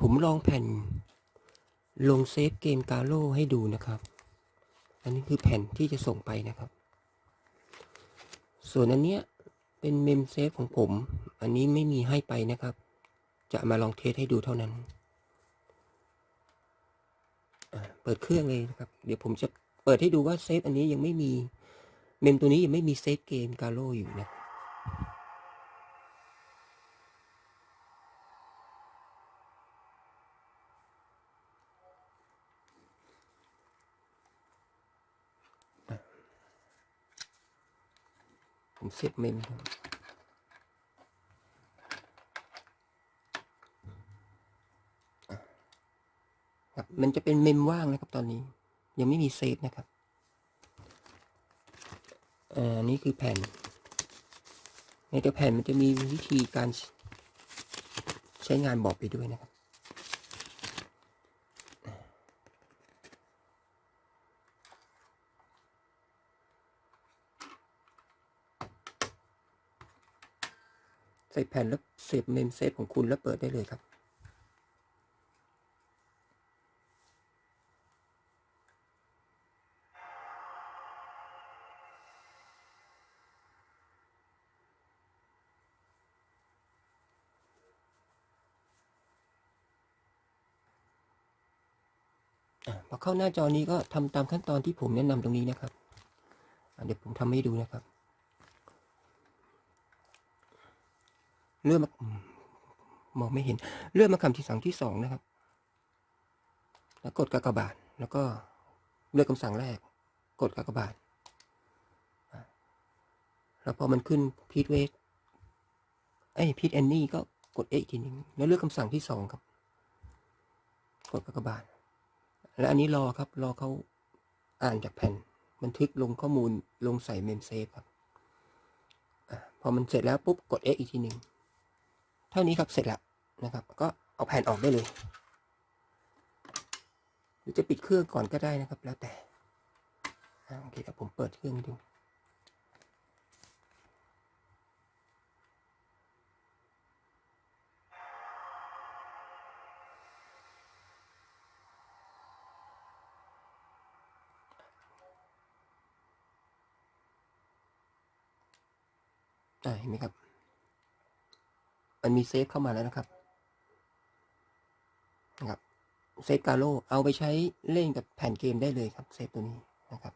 ผมลองแผ่น ลงเซฟเกมกาโลให้ดูนะครับ อันนี้คือแผ่นที่จะส่งไปนะครับ ส่วนอันเนี้ยเป็นเมมเซฟของผม อันนี้ไม่มีให้ไปนะครับ จะมาลองเทสให้ดูเท่านั้น เปิดเครื่องเลยนะครับ เดี๋ยวผมจะเปิดให้ดูว่าเซฟอันนี้ยังไม่มี เมมตัวนี้ยังไม่มีเซฟเกมกาโลอยู่นะ ผมเซฟเมมครับครับมันจะเป็นเมมว่างนะครับตอนนี้ ยังไม่มีเซฟนะครับอ่านี่คือแผ่น ในตัวแผ่นมันจะมีวิธีการใช้งานบอกไปด้วยนะครับ ส่แผ่นแล้วเสียบเมมเซฟของคุณแล้วเปิดได้เลยครับ พอเข้าหน้าจอนี้ก็ทำตามขั้นตอนที่ผมแนะนำตรงนี้นะครับ เดี๋ยวผมทำให้ดูนะครับ เลื่อนมาอืมองไม่เห็น เลื่อนมาคำที่สั่งที่สองนะครับ แล้วกดกากบาท แล้วก็เลือกคำสั่งแรก กดกากบาท แล้วพอมันขึ้นพีทเวทไอ้พีทแอนนี่ก็กดเออีกทีนึงแล้วเลือกคำสั่งที่สองครับ กดกากบาท และอันนี้รอครับ รอเขาอ่านจากแผ่น บันทึกลงข้อมูลลงใส่เมมเซฟครับอะพอมันเสร็จแล้วปุ๊บกด X อีกทีหนึ่ง ท่านี้ครับเสร็จแล้วนะครับ ก็เอาแผ่นออกได้เลย หรือจะปิดเครื่องก่อนก็ได้นะครับ แล้วแต่โอเคเดี๋ยวผมเปิดเครื่องดูเห็นไหมครับ มันมีเซฟเข้ามาแล้วนะครับนะครับเซฟกาโลเอาไปใช้เล่นกับแผ่นเกมได้เลยครับเซฟตัวนี้นะครับ